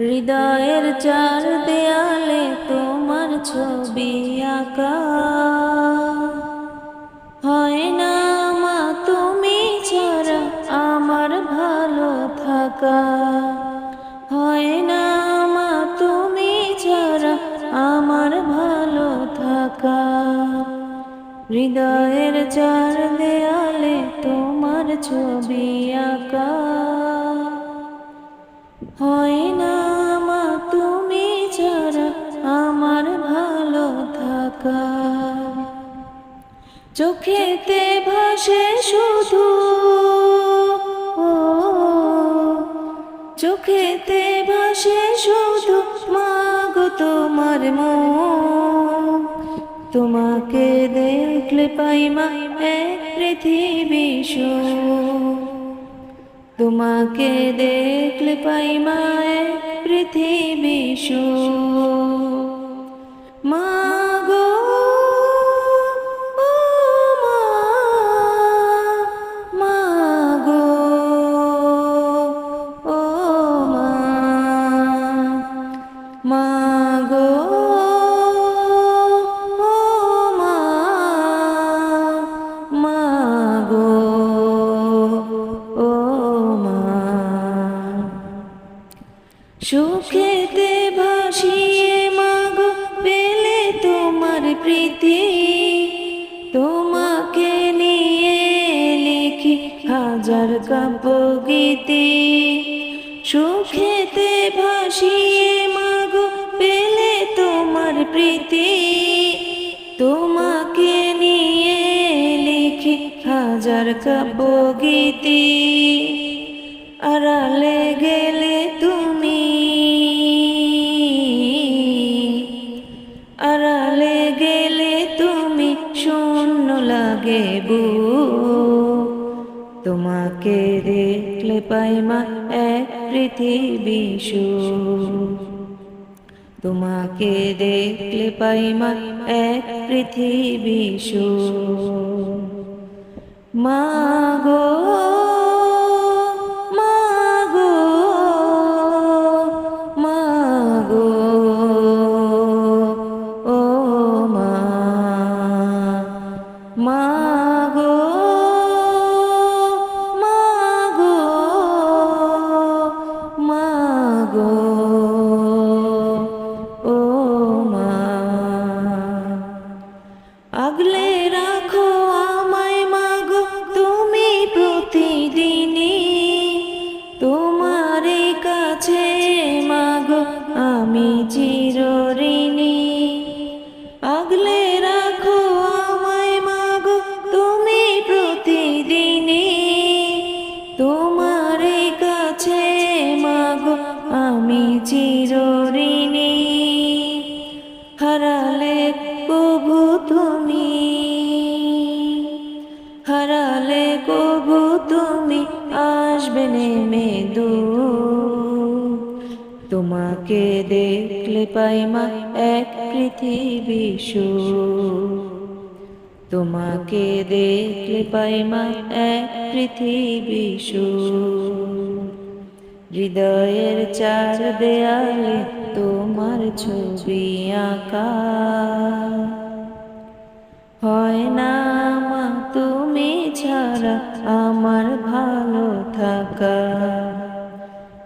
হৃদয়ের চার দেয়ালে তোমার ছবি আঁকা। হয় না মা, তুমি ছাড়া আমার ভালো থাকা। হয় না মা, তুমি ছাড়া আমার ভালো থাকা। হৃদয়ের চার দেয়ালে তোমার ছবি আঁকা। হয় না চোখেতে ভাসে শুধু ও, চোখেতে ভাসে শুধু মাগো তোমার মন তোমাকে দেখলে পাই মা এক পৃথিবী সুখ। তোমাকে দেখলে পাই মায় পৃথিবী সুখ। মা গীতি সুখেতে ভাসিয়ে মাগো পেলে তোমার প্রীতি। তোমাকে নিয়ে লিখি হাজার কাব্য গীতি আড়ালে গেলে তুমি, আড়ালে গেলে তুমি শূন্য লাগে বু। তোমাকে দেখলে পাইমা এক পৃথিবী। তোমাকে দেখলে পাইমা এক পৃথিবী। মা গো চিরঋণী হারালে কবু তুমি হারালে কবু তুমি আসবে নেমে দু তোমাকে দেখলে পাই মা এক পৃথিবী সুখ। তোমাকে দেখলে পাই মা এক পৃথিবী। হৃদয়ের চার দেয়ালে তোমার ছবি আঁকা। হয় না মা, তুমি ছাড়া আমার ভালো থাকা।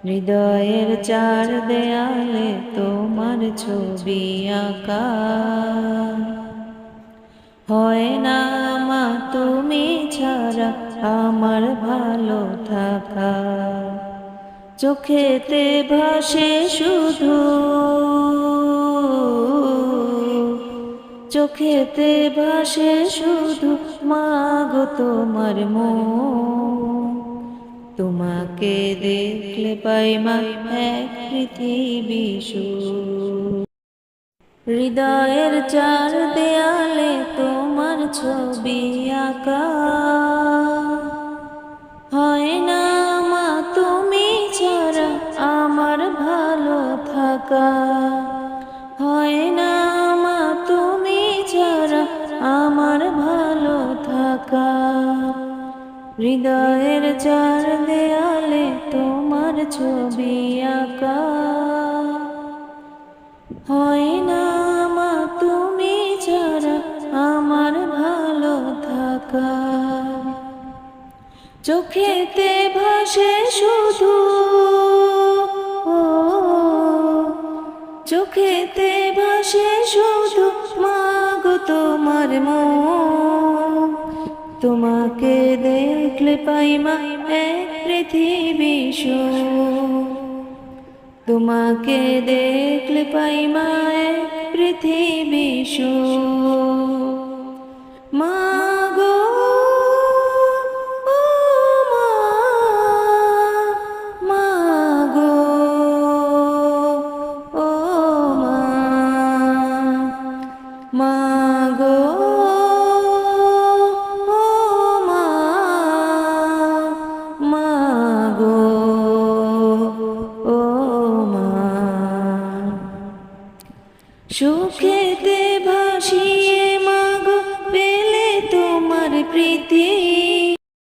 হৃদয়ের চার দেয়ালে তোমার ছবি আঁকা। হয় না মা, তুমি ছাড়া আমার ভালো থাকা। চোখেতে ভাসে শুধু। চোখেতে ভাসে শুধু, মাগো তোমার মন। তোমাকে দেখলে পাই মা এক পৃথিবী। হৃদয়ের চার দেয়ালে তোমার ছবি আঁকা। হয় না মা, তুমি ছাড়া আমার ভালো থাকা। হৃদয়ের চার দেয়ালে তোমার ছবি আঁকা। হয় না মা, তুমি ছাড়া আমার ভালো থাকা। চোখেতে ভাসে শুধু চোখেতে ভাসে শুধু মাগো তোমার মন তোমাকে দেখলে পাই মা পৃথিবী। তোমাকে দেখলে পাই পৃথিবী সুখ। সুখেতে